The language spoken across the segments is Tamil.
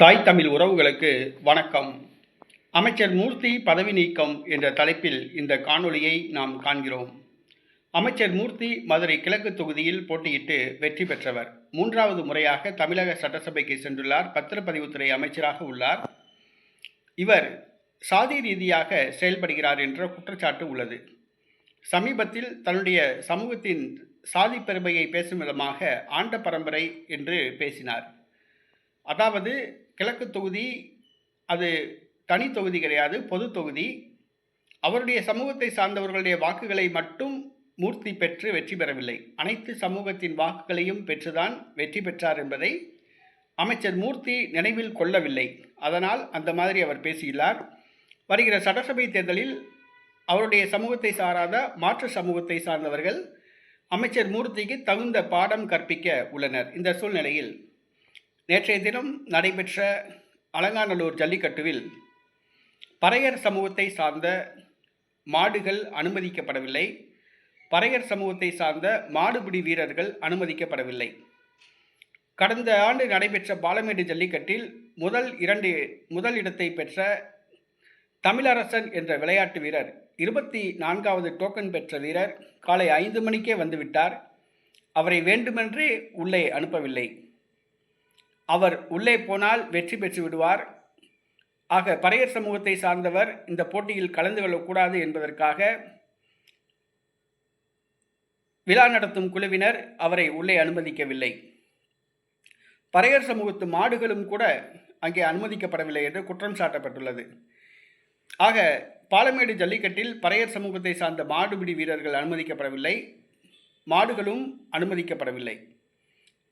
தாய் தமிழ் உறவுகளுக்கு வணக்கம். அமைச்சர் மூர்த்தி பதவி நீக்கம் என்ற தலைப்பில் இந்த காணொளியை நாம் காண்கிறோம். அமைச்சர் மூர்த்தி மதுரை கிழக்கு தொகுதியில் போட்டியிட்டு வெற்றி பெற்றவர். மூன்றாவது முறையாக தமிழக சட்டசபைக்கு சென்றுள்ளார். பத்திரப்பதிவுத்துறை அமைச்சராக உள்ளார். இவர் சாதி ரீதியாக செயல்படுகிறார் என்ற குற்றச்சாட்டு உள்ளது. சமீபத்தில் தன்னுடைய சமூகத்தின் சாதி பெருமையை பேசும் விதமாக ஆண்ட பரம்பரை என்று பேசினார். அதாவது கிழக்கு தொகுதி அது தனி தொகுதி கிடையாது பொது தொகுதி. அவருடைய சமூகத்தை சார்ந்தவர்களுடைய வாக்குகளை மட்டும் மூர்த்தி பெற்று வெற்றி பெறவில்லை. அனைத்து சமூகத்தின் வாக்குகளையும் பெற்றுதான் வெற்றி பெற்றார் என்பதை அமைச்சர் மூர்த்தி நினைவில் கொள்ளவில்லை. அதனால் அந்த மாதிரி அவர் பேசியுள்ளார். வருகிற சட்டசபை தேர்தலில் அவருடைய சமூகத்தை சாராத மாற்று சமூகத்தை சார்ந்தவர்கள் அமைச்சர் மூர்த்திக்கு தகுந்த பாடம் கற்பிக்க உள்ளனர். இந்த சூழ்நிலையில் நேற்றைய தினம் நடைபெற்ற அலங்காநல்லூர் ஜல்லிக்கட்டுவில் பறையர் சமூகத்தை சார்ந்த மாடுகள் அனுமதிக்கப்படவில்லை. பறையர் சமூகத்தை சார்ந்த மாடுபிடி வீரர்கள் அனுமதிக்கப்படவில்லை. கடந்த ஆண்டு நடைபெற்ற பாலமேடு ஜல்லிக்கட்டில் முதல் இரண்டு முதல் இடத்தை பெற்ற தமிழரசன் என்ற விளையாட்டு வீரர் இருபத்தி நான்காவது டோக்கன் பெற்ற வீரர் காலை ஐந்து மணிக்கே வந்துவிட்டார். அவரை வேண்டுமென்றே உள்ளே அனுப்பவில்லை. அவர் உள்ளே போனால் வெற்றி பெற்று விடுவார். ஆக பறையர் சமூகத்தை சார்ந்தவர் இந்த போட்டியில் கலந்து கொள்ளக்கூடாது என்பதற்காக விழா நடத்தும் குழுவினர் அவரை உள்ளே அனுமதிக்கவில்லை. பறையர் சமூகத்து மாடுகளும் கூட அங்கே அனுமதிக்கப்படவில்லை என்று குற்றம் சாட்டப்பட்டுள்ளது. ஆக பாலமேடு ஜல்லிக்கட்டில் பறையர் சமூகத்தை சார்ந்த மாடுபிடி வீரர்கள் அனுமதிக்கப்படவில்லை. மாடுகளும் அனுமதிக்கப்படவில்லை.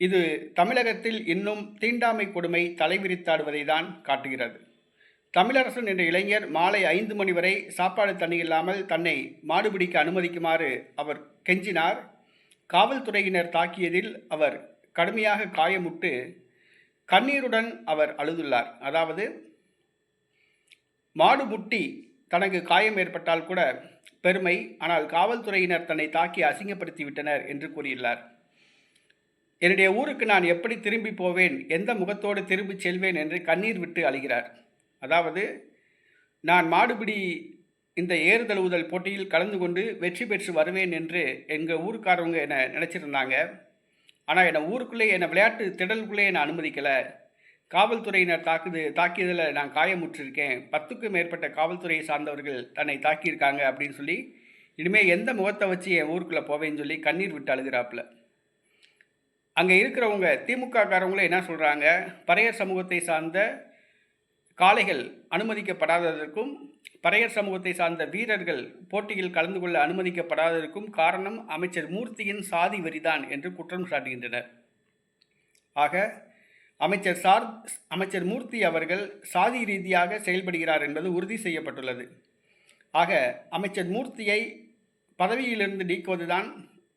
இது தமிழகத்தில் இன்னும் தீண்டாமை கொடுமை தலைவிரித்தாடுவதை தான் காட்டுகிறது. தமிழரசன் என்ற இளைஞர் மாலை ஐந்து மணி வரை சாப்பாடு தண்ணி இல்லாமல் தன்னை மாடுபிடிக்க அனுமதிக்குமாறு அவர் கெஞ்சினார். காவல்துறையினர் தாக்கியதில் அவர் கடுமையாக காயமுட்டு கண்ணீருடன் அவர் அழுதுள்ளார். அதாவது மாடு முட்டி தனக்கு காயம் ஏற்பட்டால் கூட பெருமை ஆனால் காவல்துறையினர் தன்னை தாக்கி அசிங்கப்படுத்தி விட்டனர் என்று கூறியுள்ளார். என்னுடைய ஊருக்கு நான் எப்படி திரும்பி போவேன் எந்த முகத்தோடு திரும்பி செல்வேன் என்று கண்ணீர் விட்டு அழுகிறார். அதாவது நான் மாடுபிடி இந்த ஏறுதழுவுதல் போட்டியில் கலந்து கொண்டு வெற்றி பெற்று வருவேன் என்று எங்கள் ஊருக்காரவங்க என்னை நினச்சிருந்தாங்க. ஆனால் என்னை ஊருக்குள்ளே என்னை விளையாட்டு திடலுக்குள்ளே என்னை அனுமதிக்கலை. காவல்துறையினர் தாக்குது தாக்கியதில் நான் காயமுற்றிருக்கேன். பத்துக்கும் மேற்பட்ட காவல்துறையை சார்ந்தவர்கள் தன்னை தாக்கியிருக்காங்க அப்படின்னு சொல்லி இனிமேல் எந்த முகத்தை வச்சு என் ஊருக்குள்ளே போவேன்னு சொல்லி கண்ணீர் விட்டு அழுகிறாப்புல. அங்கே இருக்கிறவங்க திமுககாரவங்களே என்ன சொல்கிறாங்க பறையர் சமூகத்தை சார்ந்த காளைகள் அனுமதிக்கப்படாததற்கும் பறையர் சமூகத்தை சார்ந்த வீரர்கள் போட்டியில் கலந்து கொள்ள அனுமதிக்கப்படாததற்கும் காரணம் அமைச்சர் மூர்த்தியின் சாதி வரிதான் என்று குற்றம் சாட்டுகின்றனர். ஆக அமைச்சர் சார் அமைச்சர் மூர்த்தி அவர்கள் சாதி ரீதியாக செயல்படுகிறார் என்பது உறுதி செய்யப்பட்டுள்ளது. ஆக அமைச்சர் மூர்த்தியை பதவியிலிருந்து நீக்குவதுதான்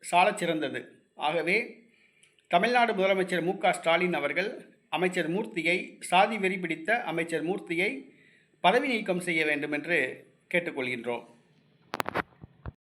சாலச் சிறந்தது ஆகவே தமிழ்நாடு முதலமைச்சர் மு ஸ்டாலின் அவர்கள் அமைச்சர் மூர்த்தியை சாதி வெறி பிடித்த அமைச்சர் மூர்த்தியை பதவி நீக்கம் செய்ய வேண்டும் என்று கேட்டுக்கொள்கின்றோம்.